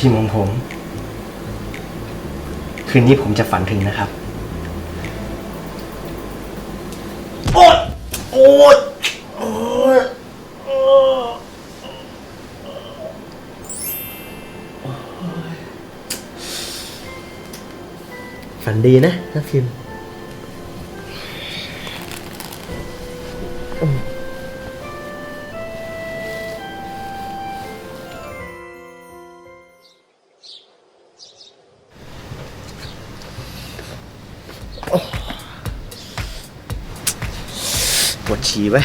ทีมของผม คืนนี้ผมจะฝันถึงนะครับ โอ๊ยโอ๊ยโอ๊ยโอ๊ยฝันดีนะนักพิมพ์ ปวดฉี่ไหม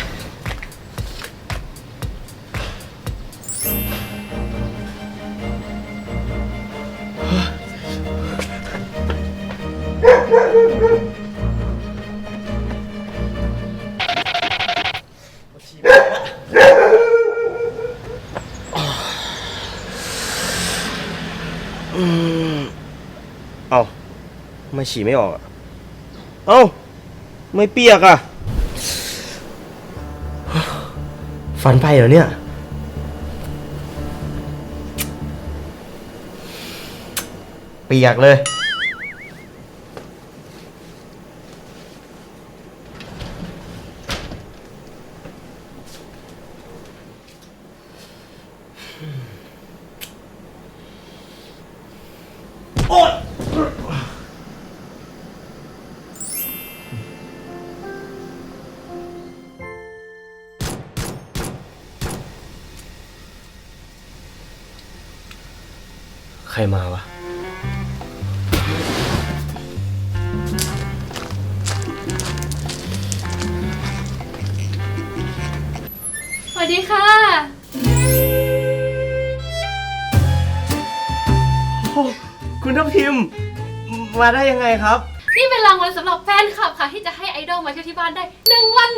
ปวดฉี่ไม่ได้ละอืมเอาไม่ฉี่ไม่ออกอะเอ้าไม่เปียกอะ ฟันไปเหรอเนี่ย เปียกเลยโใครมาวะ สวัสดีค่ะคุณทัพทิมมาได้ยังไงครับ นี่เป็นรางวัลสำหรับแฟนคลับค่ะ ที่จะให้ไอดอลมาเที่ยวที่บ้านได้หนึ่งวัน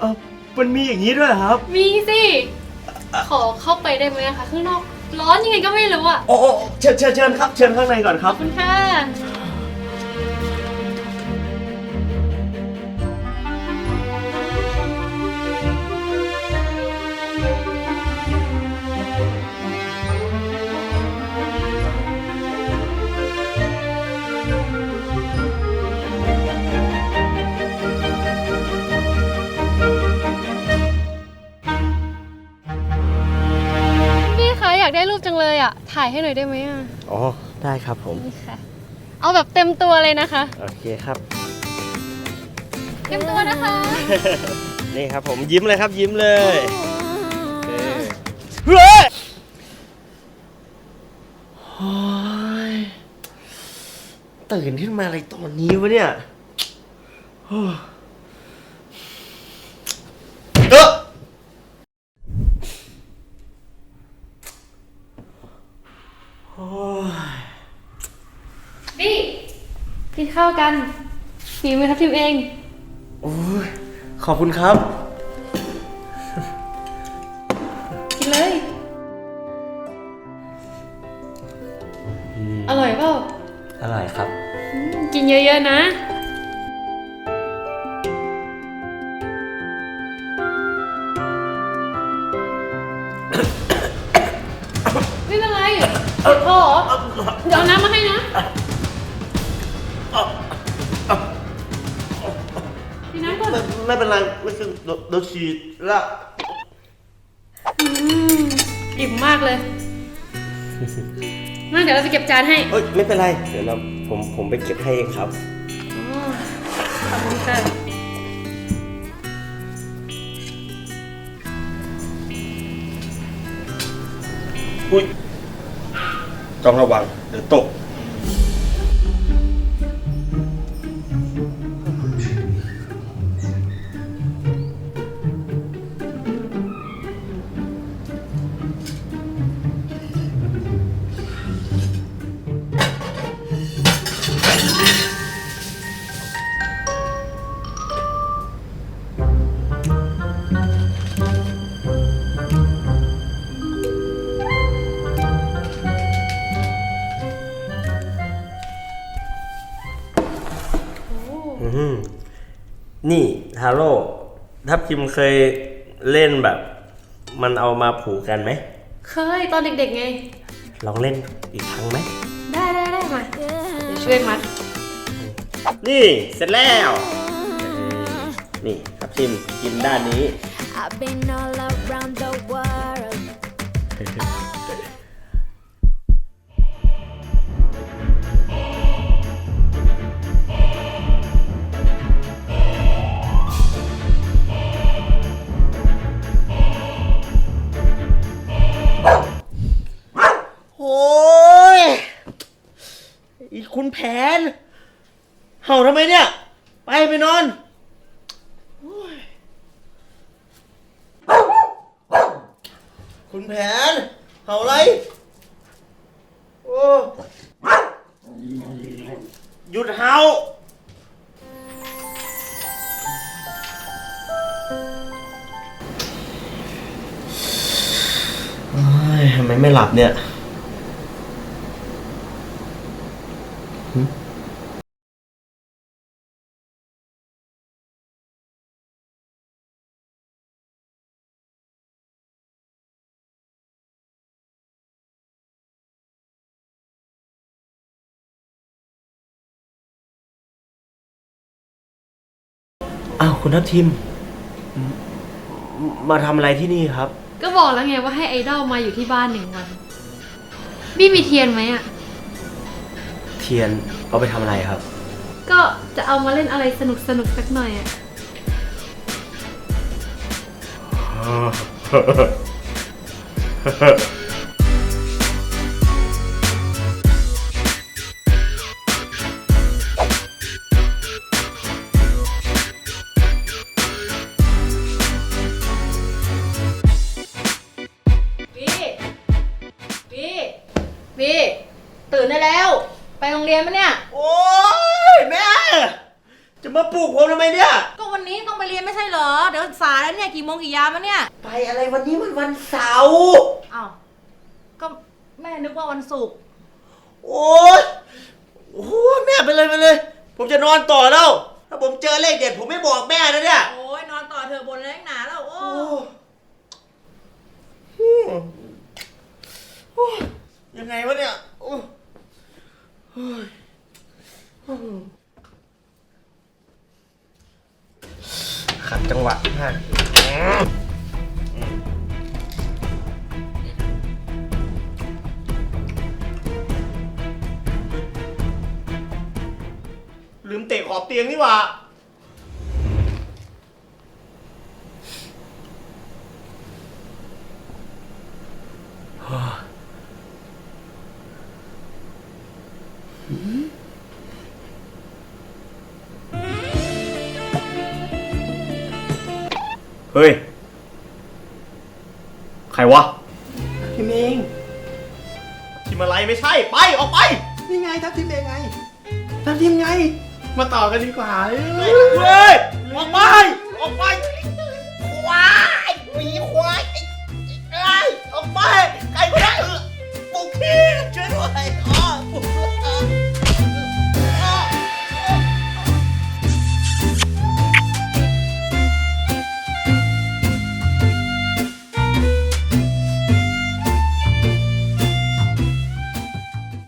เอ่อมันมีอย่างนี้ด้วยเหรอครับ มีสิ ขอเข้าไปได้ไหมอะคะข้างนอก ร้อนยังไงก็ไม่รู้อะโอ้โอ้เชิญเชิญเชิญครับ เชิญข้างในก่อนคขรัอบบคุณค่ะ อะถ่ายให้หน่อยได้ไหมอะอ๋อ ได้ครับผม นี่ค่ะ เอาแบบเต็มตัวเลยนะคะ โอเคครับ เต็มตัวนะคะนี่ครับผมยิ้มเลยครับยิ้มเลยเออเฮ้ยโอ้ยตื่นขึ้นมาอะไรตอนนี้วะเนี่ยโอ้เอ้อโอ้ย บี้กิน ข้าวกันฝีมือทัพทิมเอง โอ้ยขอบคุณครับ กินเลย อร่อยเปล่าอร่อยครับ อืมกินเยอะๆนะ ไม่เป็นไรเจ็บคอเหรอเดี๋ยวเอาน้ำมาให้นะ ไม่ไม่เป็นไรไม่คือโดนโดนฉีดละอืมอิ่มมากเลยมาเดี๋ยวเราไปเก็บจานให้เอ้ยไม่เป็นไร เดี๋ยวเราผมผมไปเก็บให้เองครับ อ๋อขอบคุณค่ะอุ้ยต้องระวังเดี๋ยวตก นี่ฮาโร่ทับทิมเคยเล่นแบบ มันเอามาผูกกันไหม เคยตอนเด็กๆไง ลองเล่นอีกครั้งไหม ได้ได้ได้มาเดี๋ยวช่วยมัด นี่เสร็จแล้วเอ้ยนี่ครับชิมกินด้านนี้ I've been all around น เห่าทำไมเนี่ย ไปไปนอนอคุณแผน เห่าอะไร โอ้หยุดเห่าทำไมไม่หลับเนี่ย คุณทัพทิมมมาทำอะไรที่นี่ครับ ก็บอกแล้วไงว่าให้ไอดอลมาอยู่ที่บ้านหนึ่งวัน บี้มีเทียนไหมอะ เทียนเอาไปทำอะไรครับ ก็จะเอามาเล่นอะไรสนุกสนุกๆสักหน่อยอะ ปโรงเรียนปะเนี่ย โอ้ยแม่ จะมาปลุกผมทำไมเนี่ย ก็วันนี้ต้องไปเรียนไม่ใช่เหรอ เดี๋ยวสายแล้วเนี่ยกี่โมงกี่ยามแล้วเนี่ย ไปอะไรวันนี้มันวันเสาร์ อ้าว ก็แม่นึกว่าวันศุกร์ โอ้ยโอ้ยแม่ไปเลยไปเลย ผมจะนอนต่อแล้ว ถ้าผมเจอเลขเด็ดผมไม่บอกแม่นะเนี่ย โอ้ยนอนต่อเธอะบนแรงหนาแล้ว โอ้ โอ้โอ้ยังไงวะเนี่ยโอ้โอ้ย ขัดจังหวะมากลืมเตะขอบเตียงนี่หว่า เฮ้ย ใครวะทีมเองทีมอะไรไม่ใช่ ไป ออกไป นี่ไงทัพทีมเองไงทัพทีมไง มาต่อกันดีกว่าเอ้ยเฮ้ย ออกไป ออกไป ควายหมีควายไอ้ไอ้ออกไป